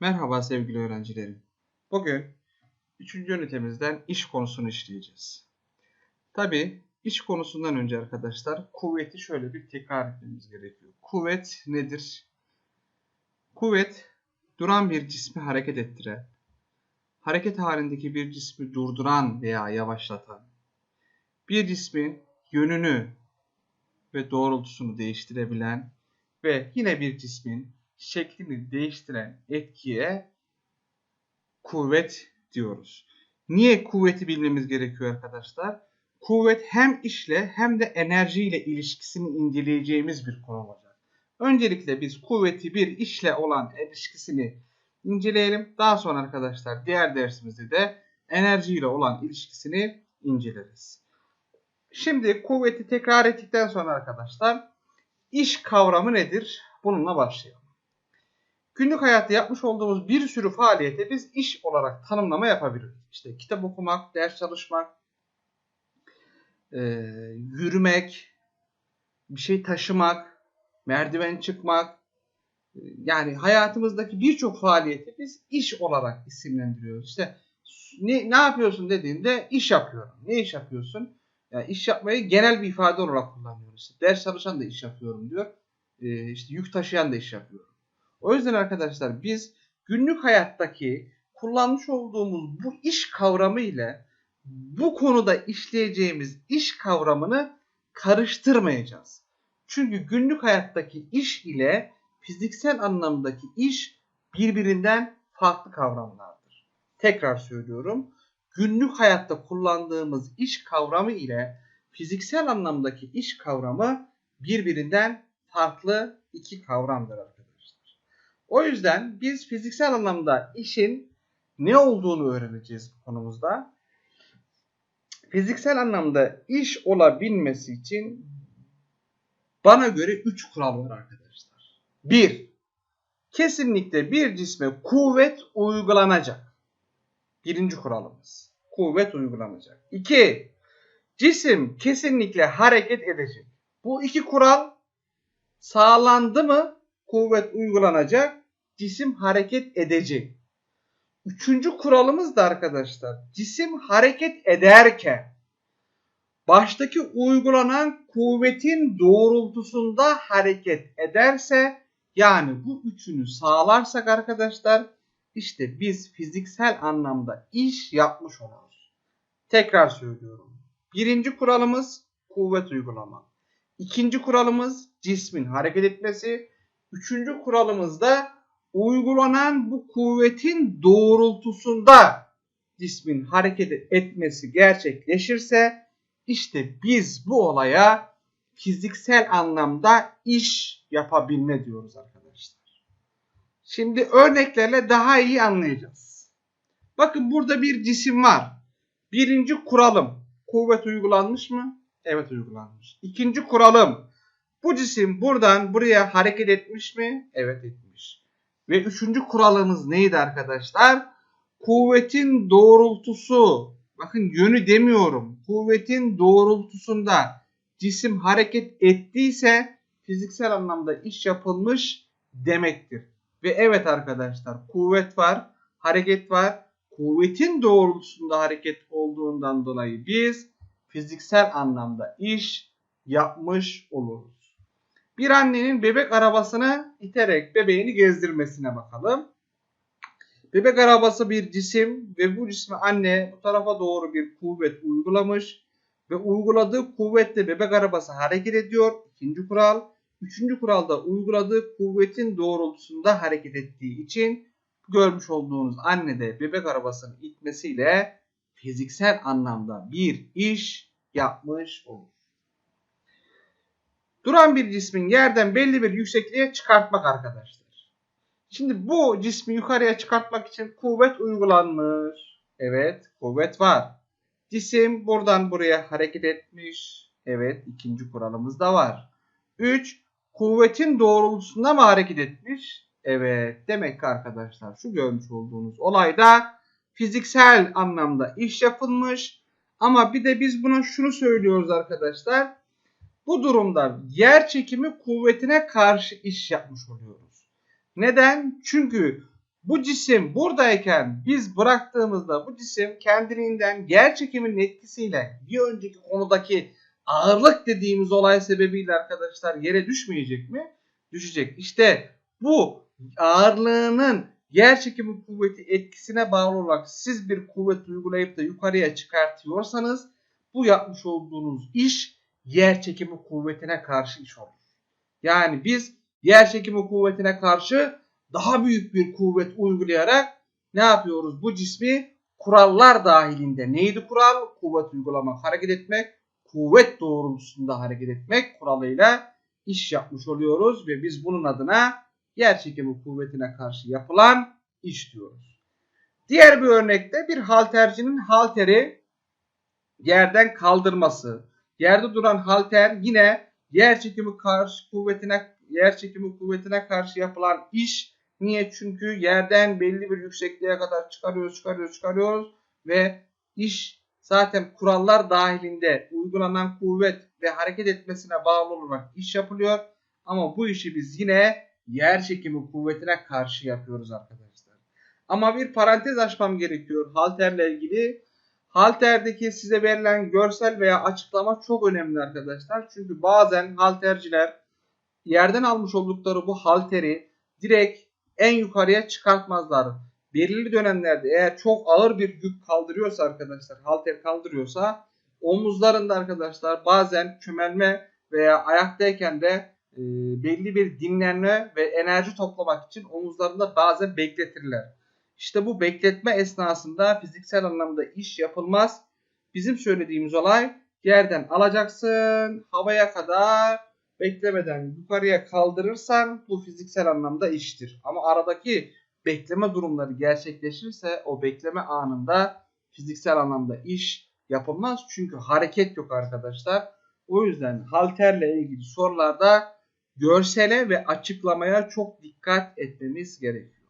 Merhaba sevgili öğrencilerim. Bugün 3. ünitemizden iş konusunu işleyeceğiz. Tabi iş konusundan önce arkadaşlar kuvveti şöyle bir tekrar etmemiz gerekiyor. Kuvvet nedir? Kuvvet duran bir cismi hareket ettiren, hareket halindeki bir cismi durduran veya yavaşlatan, bir cismin yönünü ve doğrultusunu değiştirebilen ve yine bir cismin şeklini değiştiren etkiye kuvvet diyoruz. Niye kuvveti bilmemiz gerekiyor arkadaşlar? Kuvvet hem işle hem de enerjiyle ilişkisini inceleyeceğimiz bir konu olacak. Öncelikle biz kuvveti bir işle olan ilişkisini inceleyelim. Daha sonra arkadaşlar diğer dersimizde de enerjiyle olan ilişkisini inceleriz. Şimdi kuvveti tekrar ettikten sonra arkadaşlar iş kavramı nedir? Bununla başlayalım. Günlük hayatta yapmış olduğumuz bir sürü faaliyete biz iş olarak tanımlama yapabiliriz. İşte kitap okumak, ders çalışmak, e, yürümek, bir şey taşımak, merdiven çıkmak. e, Yani hayatımızdaki birçok faaliyeti biz iş olarak isimlendiriyoruz. İşte ne, ne yapıyorsun dediğinde iş yapıyorum. Ne iş yapıyorsun? Yani iş yapmayı genel bir ifade olarak kullanıyoruz. Ders çalışan da iş yapıyorum diyor. E, işte yük taşıyan da iş yapıyor. O yüzden arkadaşlar biz günlük hayattaki kullanmış olduğumuz bu iş kavramı ile bu konuda işleyeceğimiz iş kavramını karıştırmayacağız. Çünkü günlük hayattaki iş ile fiziksel anlamdaki iş birbirinden farklı kavramlardır. Tekrar söylüyorum. Günlük hayatta kullandığımız iş kavramı ile fiziksel anlamdaki iş kavramı birbirinden farklı iki kavramdır arkadaşlar. O yüzden biz fiziksel anlamda işin ne olduğunu öğreneceğiz bu konumuzda. Fiziksel anlamda iş olabilmesi için bana göre 3 kural var arkadaşlar. 1. Kesinlikle bir cisme kuvvet uygulanacak. Birinci kuralımız. Kuvvet uygulanacak. 2. Cisim kesinlikle hareket edecek. Bu iki kural sağlandı mı kuvvet uygulanacak, cisim hareket edecek. Üçüncü kuralımız da arkadaşlar cisim hareket ederken baştaki uygulanan kuvvetin doğrultusunda hareket ederse yani bu üçünü sağlarsak arkadaşlar işte biz fiziksel anlamda iş yapmış oluruz. Tekrar söylüyorum. Birinci kuralımız kuvvet uygulama. İkinci kuralımız cismin hareket etmesi. Üçüncü kuralımız da uygulanan bu kuvvetin doğrultusunda cismin hareket etmesi gerçekleşirse işte biz bu olaya fiziksel anlamda iş yapabilme diyoruz arkadaşlar. Şimdi örneklerle daha iyi anlayacağız. Bakın burada bir cisim var. Birinci kuralım. Kuvvet uygulanmış mı? Evet uygulanmış. İkinci kuralım. Bu cisim buradan buraya hareket etmiş mi? Evet etmiş. Ve üçüncü kuralımız neydi arkadaşlar? Kuvvetin doğrultusu. Bakın yönü demiyorum. Kuvvetin doğrultusunda cisim hareket ettiyse fiziksel anlamda iş yapılmış demektir. Ve evet arkadaşlar kuvvet var, hareket var. Kuvvetin doğrultusunda hareket olduğundan dolayı biz fiziksel anlamda iş yapmış oluruz. Bir annenin bebek arabasını iterek bebeğini gezdirmesine bakalım. Bebek arabası bir cisim ve bu cisme anne bu tarafa doğru bir kuvvet uygulamış ve uyguladığı kuvvetle bebek arabası hareket ediyor. İkinci kural. Üçüncü kuralda uyguladığı kuvvetin doğrultusunda hareket ettiği için görmüş olduğunuz anne de bebek arabasını itmesiyle fiziksel anlamda bir iş yapmış olur. Duran bir cismin yerden belli bir yüksekliğe çıkartmak arkadaşlar. Şimdi bu cismi yukarıya çıkartmak için kuvvet uygulanmış. Evet kuvvet var. Cisim buradan buraya hareket etmiş. Evet ikinci kuralımız da var. 3. Kuvvetin doğrultusunda mı hareket etmiş? Evet. Demek ki arkadaşlar şu görmüş olduğunuz olayda fiziksel anlamda iş yapılmış Ama bir de biz buna şunu söylüyoruz arkadaşlar. Bu durumda yer çekimi kuvvetine karşı iş yapmış oluyoruz. Neden? Çünkü bu cisim buradayken biz bıraktığımızda bu cisim kendiliğinden yer çekiminin etkisiyle bir önceki konudaki ağırlık dediğimiz olay sebebiyle arkadaşlar yere düşmeyecek mi? Düşecek. İşte bu ağırlığının yer çekimi kuvveti etkisine bağlı olarak siz bir kuvvet uygulayıp da yukarıya çıkartıyorsanız bu yapmış olduğunuz iş yer çekimi kuvvetine karşı iş olur. Yani biz yer çekimi kuvvetine karşı daha büyük bir kuvvet uygulayarak ne yapıyoruz? Bu cismi kurallar dahilinde neydi kural? Kuvvet uygulamak, hareket etmek, kuvvet doğrultusunda hareket etmek kuralıyla iş yapmış oluyoruz ve biz bunun adına yer çekimi kuvvetine karşı yapılan iş diyoruz. Diğer bir örnekte bir haltercinin halteri yerden kaldırması. Yerde duran halter yine yer çekimi karşı kuvvetine yer çekimi kuvvetine karşı yapılan iş. Niye? Çünkü yerden belli bir yüksekliğe kadar çıkarıyoruz, çıkarıyoruz, çıkarıyoruz ve iş zaten kurallar dahilinde uygulanan kuvvet ve hareket etmesine bağlı olarak iş yapılıyor. Ama bu işi biz yine yer çekimi kuvvetine karşı yapıyoruz arkadaşlar. Ama bir parantez açmam gerekiyor halterle ilgili. Halterdeki size verilen görsel veya açıklama çok önemli arkadaşlar. Çünkü bazen halterciler yerden almış oldukları bu halteri direkt en yukarıya çıkartmazlar. Belirli dönemlerde eğer çok ağır bir yük kaldırıyorsa arkadaşlar, halter kaldırıyorsa omuzlarında arkadaşlar bazen çömelme veya ayaktayken de e, belli bir dinlenme ve enerji toplamak için omuzlarında bazen bekletirler. İşte bu bekletme esnasında fiziksel anlamda iş yapılmaz. Bizim söylediğimiz olay yerden alacaksın havaya kadar beklemeden yukarıya kaldırırsan bu fiziksel anlamda iştir. Ama aradaki bekleme durumları gerçekleşirse o bekleme anında fiziksel anlamda iş yapılmaz. Çünkü hareket yok arkadaşlar. O yüzden halterle ilgili sorularda görsele ve açıklamaya çok dikkat etmemiz gerekiyor.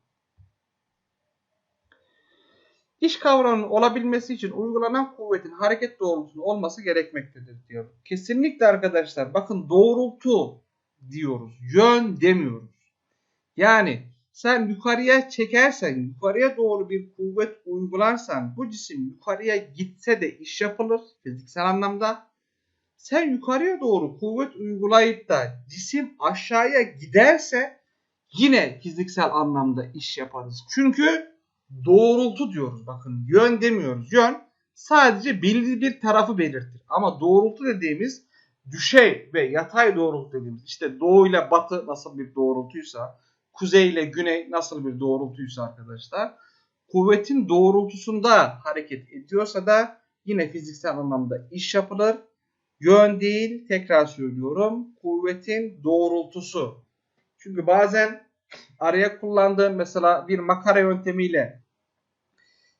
İş kavramının olabilmesi için uygulanan kuvvetin hareket doğrultusunda olması gerekmektedir diyor. Kesinlikle arkadaşlar bakın doğrultu diyoruz. Yön demiyoruz. Yani sen yukarıya çekersen, yukarıya doğru bir kuvvet uygularsan bu cisim yukarıya gitse de iş yapılır fiziksel anlamda. Sen yukarıya doğru kuvvet uygulayıp da cisim aşağıya giderse yine fiziksel anlamda iş yaparız. Çünkü doğrultu diyoruz. Bakın yön demiyoruz. Yön sadece belirli bir tarafı belirtir. Ama doğrultu dediğimiz düşey ve yatay doğrultu dediğimiz işte doğu ile batı nasıl bir doğrultuysa kuzey ile güney nasıl bir doğrultuysa arkadaşlar kuvvetin doğrultusunda hareket ediyorsa da yine fiziksel anlamda iş yapılır. Yön değil tekrar söylüyorum kuvvetin doğrultusu. Çünkü bazen araya kullandığım mesela bir makara yöntemiyle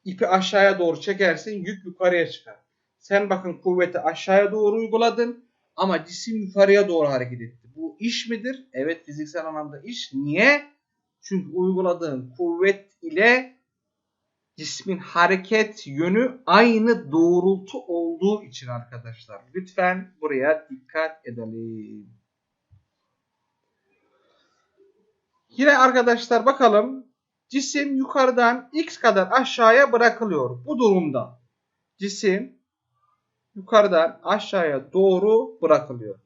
ipi aşağıya doğru çekersin yük yukarıya çıkar. Sen bakın kuvveti aşağıya doğru uyguladın ama cisim yukarıya doğru hareket etti. Bu iş midir? Evet fiziksel anlamda iş. Niye? Çünkü uyguladığın kuvvet ile cismin hareket yönü aynı doğrultu olduğu için arkadaşlar. Lütfen buraya dikkat edelim. Yine arkadaşlar bakalım. Cisim yukarıdan x kadar aşağıya bırakılıyor. Bu durumda cisim yukarıdan aşağıya doğru bırakılıyor.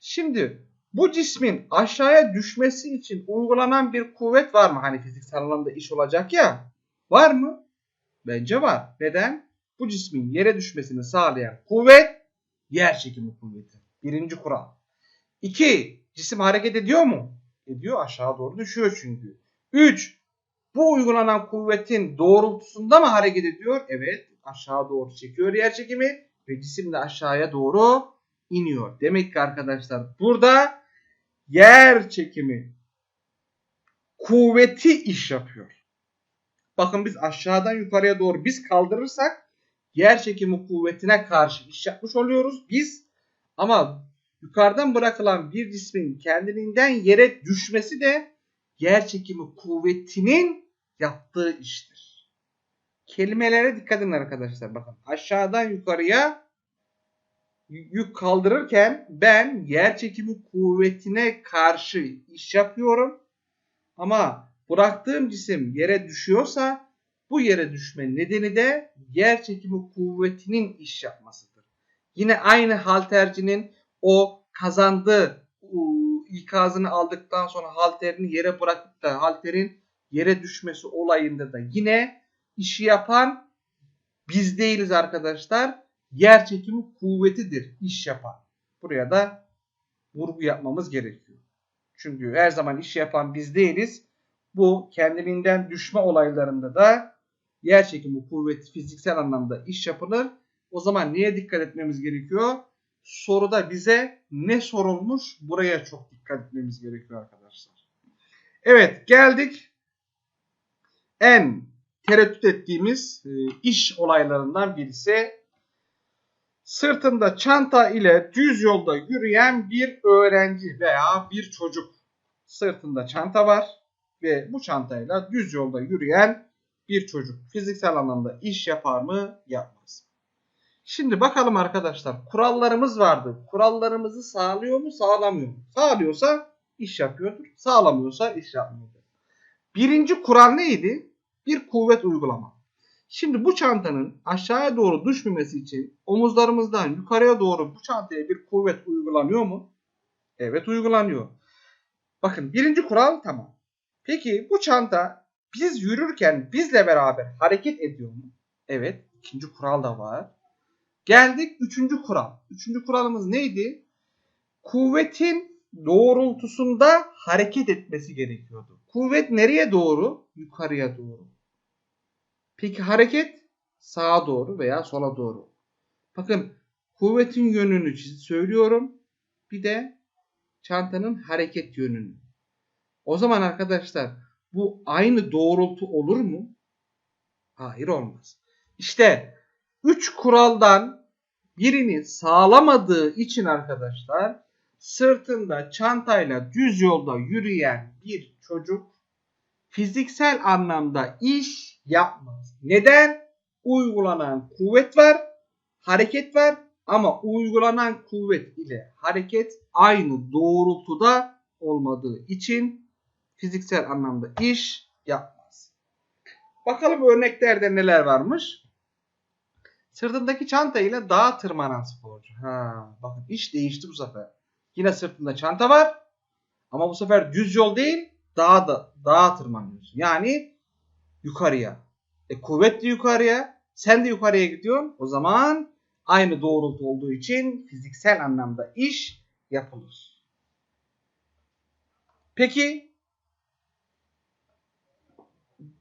Şimdi bu cismin aşağıya düşmesi için uygulanan bir kuvvet var mı? Hani fiziksel anlamda iş olacak ya. Var mı? Bence var. Neden? Bu cismin yere düşmesini sağlayan kuvvet yer çekimi kuvveti. Birinci kural. İki, cisim hareket ediyor mu? Ediyor. Aşağı doğru düşüyor çünkü. Üç, bu uygulanan kuvvetin doğrultusunda mı hareket ediyor? Evet. Aşağı doğru çekiyor yer çekimi ve cisim de aşağıya doğru iniyor. Demek ki arkadaşlar burada yer çekimi kuvveti iş yapıyor. Bakın biz aşağıdan yukarıya doğru biz kaldırırsak yer çekimi kuvvetine karşı iş yapmış oluyoruz. Biz ama yukarıdan bırakılan bir cismin kendiliğinden yere düşmesi de yer çekimi kuvvetinin yaptığı iştir. kelimelere dikkat edin arkadaşlar. Bakın aşağıdan yukarıya yük kaldırırken ben yer çekimi kuvvetine karşı iş yapıyorum. Ama bıraktığım cisim yere düşüyorsa bu yere düşme nedeni de yer çekimi kuvvetinin iş yapmasıdır. Yine aynı haltercinin o kazandığı ikazını aldıktan sonra halterini yere bırakıp da halterin yere düşmesi olayında da yine işi yapan biz değiliz arkadaşlar. Yer çekimi kuvvetidir iş yapan. Buraya da vurgu yapmamız gerekiyor. Çünkü her zaman iş yapan biz değiliz. Bu kendiliğinden düşme olaylarında da yer çekimi kuvveti fiziksel anlamda iş yapılır. O zaman neye dikkat etmemiz gerekiyor? Soruda bize ne sorulmuş? Buraya çok dikkat etmemiz gerekiyor arkadaşlar. Evet geldik en tereddüt ettiğimiz e, iş olaylarından birisi sırtında çanta ile düz yolda yürüyen bir öğrenci veya bir çocuk. Sırtında çanta var ve bu çantayla düz yolda yürüyen bir çocuk fiziksel anlamda iş yapar mı yapmaz. Şimdi bakalım arkadaşlar kurallarımız vardı. Kurallarımızı sağlıyor mu sağlamıyor mu? Sağlıyorsa iş yapıyordur. Sağlamıyorsa iş yapmıyordur. Birinci kural neydi? Bir kuvvet uygulama. Şimdi bu çantanın aşağıya doğru düşmemesi için omuzlarımızdan yukarıya doğru bu çantaya bir kuvvet uygulanıyor mu? Evet uygulanıyor. Bakın birinci kural tamam. Peki bu çanta biz yürürken bizle beraber hareket ediyor mu? Evet. ikinci kural da var. Geldik üçüncü kural. Üçüncü kuralımız neydi? Kuvvetin doğrultusunda hareket etmesi gerekiyordu. Kuvvet nereye doğru? Yukarıya doğru. Peki hareket sağa doğru veya sola doğru. Bakın kuvvetin yönünü söylüyorum. Bir de çantanın hareket yönünü. O zaman arkadaşlar bu aynı doğrultu olur mu? Hayır olmaz. İşte 3 kuraldan birini sağlamadığı için arkadaşlar sırtında çantayla düz yolda yürüyen bir çocuk fiziksel anlamda iş yapmaz. Neden? Uygulanan kuvvet var, hareket var ama uygulanan kuvvet ile hareket aynı doğrultuda olmadığı için fiziksel anlamda iş yapmaz. Bakalım örneklerde neler varmış. Sırtındaki çanta ile dağa tırmanan sporcu. Ha, bakın iş değişti bu sefer. Yine sırtında çanta var. Ama bu sefer düz yol değil, dağa da dağa tırmanıyorsun. Yani yukarıya. E kuvvet yukarıya, sen de yukarıya gidiyorsun. O zaman aynı doğrultu olduğu için fiziksel anlamda iş yapılır. Peki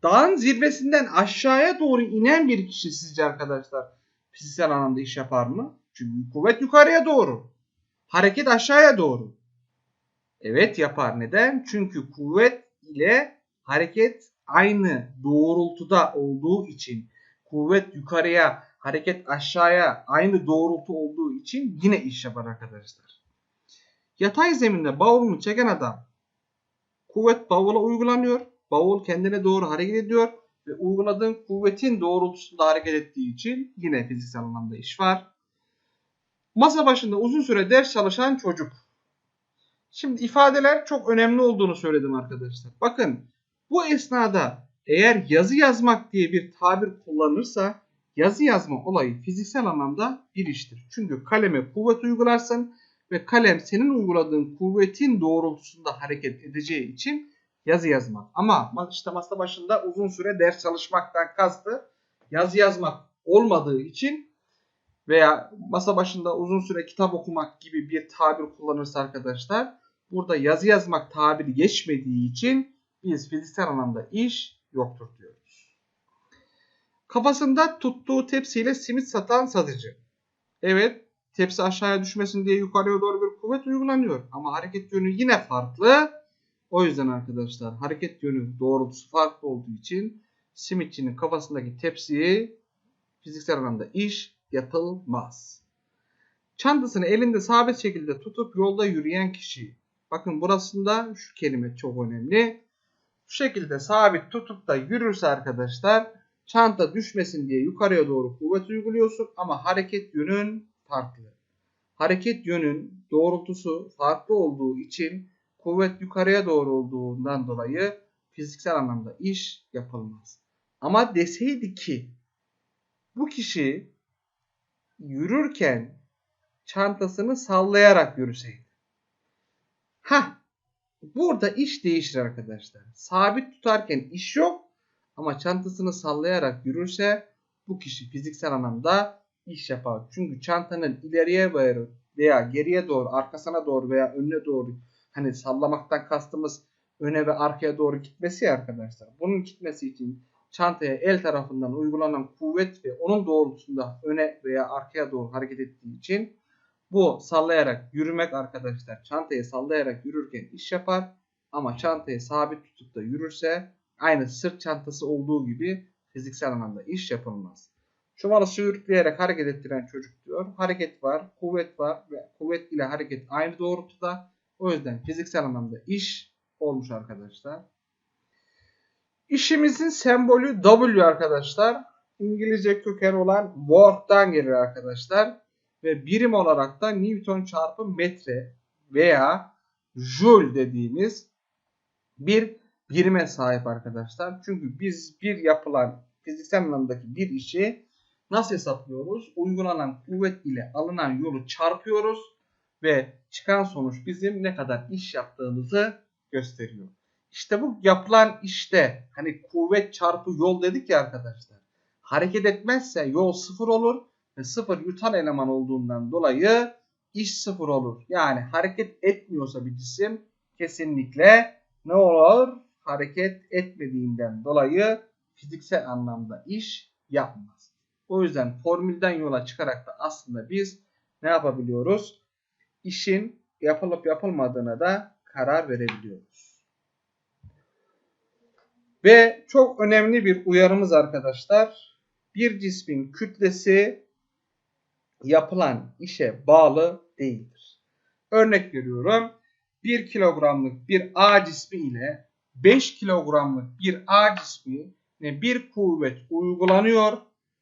dağın zirvesinden aşağıya doğru inen bir kişi sizce arkadaşlar fiziksel anlamda iş yapar mı? Çünkü kuvvet yukarıya doğru. Hareket aşağıya doğru. Evet yapar. Neden? Çünkü kuvvet ile hareket aynı doğrultuda olduğu için kuvvet yukarıya, hareket aşağıya aynı doğrultu olduğu için yine iş yapar arkadaşlar. Yatay zeminde bavulunu çeken adam kuvvet bavula uygulanıyor. Bavul kendine doğru hareket ediyor ve uyguladığın kuvvetin doğrultusunda hareket ettiği için yine fiziksel anlamda iş var. Masa başında uzun süre ders çalışan çocuk. Şimdi ifadeler çok önemli olduğunu söyledim arkadaşlar. Bakın bu esnada eğer yazı yazmak diye bir tabir kullanırsa yazı yazma olayı fiziksel anlamda bir iştir. Çünkü kaleme kuvvet uygularsın ve kalem senin uyguladığın kuvvetin doğrultusunda hareket edeceği için yazı yazmak. Ama işte masa başında uzun süre ders çalışmaktan kastı yazı yazmak olmadığı için veya masa başında uzun süre kitap okumak gibi bir tabir kullanırsa arkadaşlar burada yazı yazmak tabiri geçmediği için biz fiziksel anlamda iş yoktur diyoruz. Kafasında tuttuğu tepsiyle simit satan satıcı. Evet tepsi aşağıya düşmesin diye yukarıya doğru bir kuvvet uygulanıyor. Ama hareket yönü yine farklı. O yüzden arkadaşlar hareket yönü doğrultusu farklı olduğu için simitçinin kafasındaki tepsiyi fiziksel anlamda iş yapılmaz. Çantasını elinde sabit şekilde tutup yolda yürüyen kişi. Bakın burasında şu kelime çok önemli. Şu şekilde sabit tutup da yürürse arkadaşlar Çanta düşmesin diye yukarıya doğru kuvvet uyguluyorsun ama hareket yönün farklı. Hareket yönün doğrultusu farklı olduğu için kuvvet yukarıya doğru olduğundan dolayı fiziksel anlamda iş yapılmaz. Ama deseydi ki bu kişi yürürken çantasını sallayarak yürüseydi. Ha, burada iş değişir arkadaşlar. Sabit tutarken iş yok ama çantasını sallayarak yürürse bu kişi fiziksel anlamda iş yapar. Çünkü çantanın ileriye veya geriye doğru, arkasına doğru veya önüne doğru hani sallamaktan kastımız öne ve arkaya doğru gitmesi ya arkadaşlar. Bunun gitmesi için çantaya el tarafından uygulanan kuvvet ve onun doğrultusunda öne veya arkaya doğru hareket ettiği için bu sallayarak yürümek arkadaşlar çantayı sallayarak yürürken iş yapar ama çantayı sabit tutup da yürürse aynı sırt çantası olduğu gibi fiziksel anlamda iş yapılmaz. Şumalı sürükleyerek hareket ettiren çocuk diyor. Hareket var, kuvvet var ve kuvvet ile hareket aynı doğrultuda. O yüzden fiziksel anlamda iş olmuş arkadaşlar. İşimizin sembolü W arkadaşlar. İngilizce köken olan work'tan gelir arkadaşlar. Ve birim olarak da Newton çarpı metre veya Joule dediğimiz bir birime sahip arkadaşlar. Çünkü biz bir yapılan fiziksel anlamdaki bir işi nasıl hesaplıyoruz? Uygulanan kuvvet ile alınan yolu çarpıyoruz ve çıkan sonuç bizim ne kadar iş yaptığımızı gösteriyor. İşte bu yapılan işte hani kuvvet çarpı yol dedik ya arkadaşlar. Hareket etmezse yol sıfır olur ve sıfır yutan eleman olduğundan dolayı iş sıfır olur. Yani hareket etmiyorsa bir cisim kesinlikle ne olur? Hareket etmediğinden dolayı fiziksel anlamda iş yapmaz. O yüzden formülden yola çıkarak da aslında biz ne yapabiliyoruz? İşin yapılıp yapılmadığına da karar verebiliyoruz. Ve çok önemli bir uyarımız arkadaşlar. Bir cismin kütlesi yapılan işe bağlı değildir. Örnek veriyorum. 1 kilogramlık bir A cismi ile 5 kilogramlık bir A cismi bir kuvvet uygulanıyor.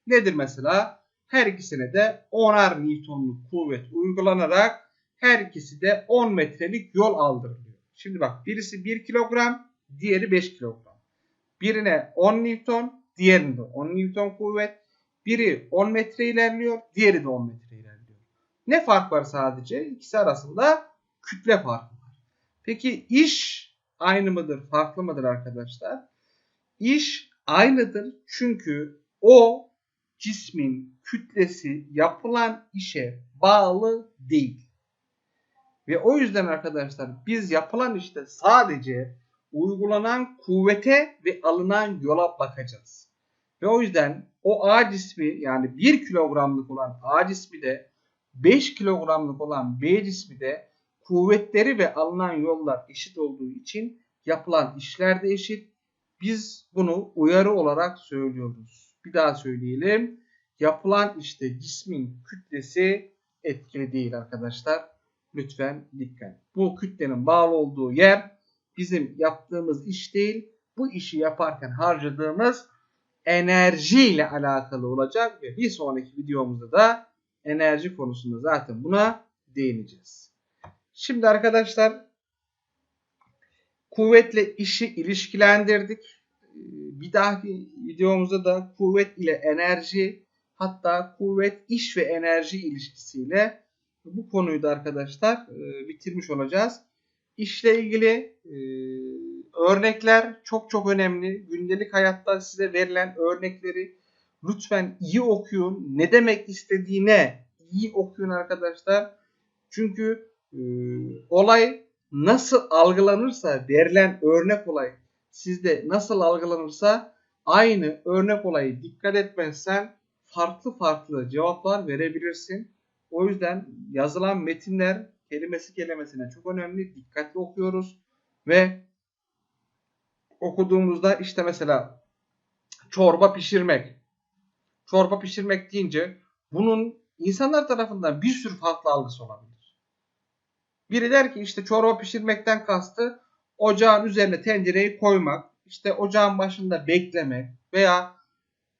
Nedir mesela? Her ikisine de 10'ar Newton'luk kuvvet uygulanarak her ikisi de 10 metrelik yol aldırılıyor. Şimdi bak birisi 1 kilogram, diğeri 5 kilogram. Birine 10 Newton, diğerinde 10 Newton kuvvet. Biri 10 metre ilerliyor, diğeri de 10 metre ilerliyor. Ne fark var sadece? İkisi arasında kütle farkı var. Peki iş aynı mıdır, farklı mıdır arkadaşlar? İş aynıdır çünkü o cismin kütlesi yapılan işe bağlı değil. Ve o yüzden arkadaşlar biz yapılan işte sadece uygulanan kuvvete ve alınan yola bakacağız. Ve o yüzden o A cismi yani 1 kilogramlık olan A cismi de 5 kilogramlık olan B cismi de kuvvetleri ve alınan yollar eşit olduğu için yapılan işler de eşit. Biz bunu uyarı olarak söylüyoruz. Bir daha söyleyelim. Yapılan işte cismin kütlesi etkili değil arkadaşlar. Lütfen dikkat. Bu kütlenin bağlı olduğu yer bizim yaptığımız iş değil. Bu işi yaparken harcadığımız enerji ile alakalı olacak ve bir sonraki videomuzda da enerji konusunda zaten buna değineceğiz. Şimdi arkadaşlar kuvvetle işi ilişkilendirdik. Bir dahaki videomuzda da kuvvet ile enerji hatta kuvvet iş ve enerji ilişkisiyle bu konuyu da arkadaşlar e, bitirmiş olacağız. İşle ilgili e, örnekler çok çok önemli. Gündelik hayatta size verilen örnekleri lütfen iyi okuyun. Ne demek istediğine iyi okuyun arkadaşlar. Çünkü e, olay nasıl algılanırsa verilen örnek olay sizde nasıl algılanırsa aynı örnek olayı dikkat etmezsen farklı farklı cevaplar verebilirsin. O yüzden yazılan metinler kelimesi kelimesine çok önemli. Dikkatli okuyoruz ve okuduğumuzda işte mesela çorba pişirmek. Çorba pişirmek deyince bunun insanlar tarafından bir sürü farklı algısı olabilir. Biri der ki işte çorba pişirmekten kastı ocağın üzerine tencereyi koymak, işte ocağın başında beklemek veya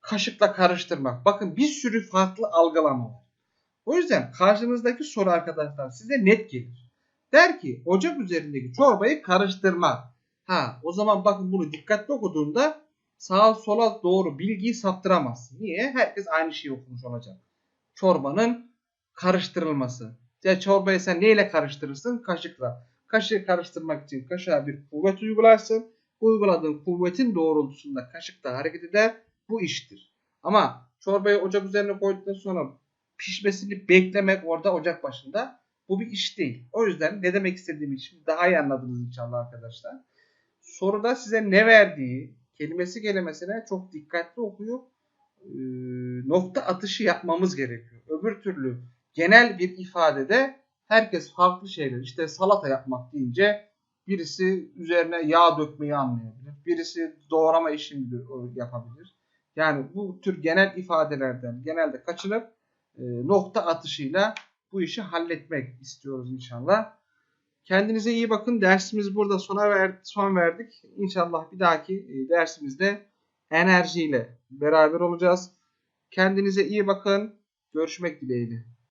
kaşıkla karıştırmak. Bakın bir sürü farklı algılama var. O yüzden karşınızdaki soru arkadaşlar size net gelir. Der ki ocak üzerindeki çorbayı karıştırma. Ha o zaman bakın bunu dikkatli okuduğunda sağa sola doğru bilgiyi saptıramazsın. Niye? Herkes aynı şeyi okumuş olacak. Çorbanın karıştırılması. Ya çorbayı sen neyle karıştırırsın? Kaşıkla. Kaşığı karıştırmak için kaşığa bir kuvvet uygularsın. Uyguladığın kuvvetin doğrultusunda kaşık da hareket eder. Bu iştir. Ama çorbayı ocak üzerine koyduktan sonra pişmesini beklemek orada ocak başında bu bir iş değil. O yüzden ne demek istediğimi şimdi daha iyi anladınız inşallah arkadaşlar. Soruda size ne verdiği kelimesi kelimesine çok dikkatli okuyup e, nokta atışı yapmamız gerekiyor. Öbür türlü genel bir ifadede herkes farklı şeyler işte salata yapmak deyince birisi üzerine yağ dökmeyi anlayabilir. Birisi doğrama işini yapabilir. Yani bu tür genel ifadelerden genelde kaçınıp e, nokta atışıyla bu işi halletmek istiyoruz inşallah. Kendinize iyi bakın. Dersimiz burada sona ver, son verdik. İnşallah bir dahaki e, dersimizde enerjiyle beraber olacağız. Kendinize iyi bakın. Görüşmek dileğiyle.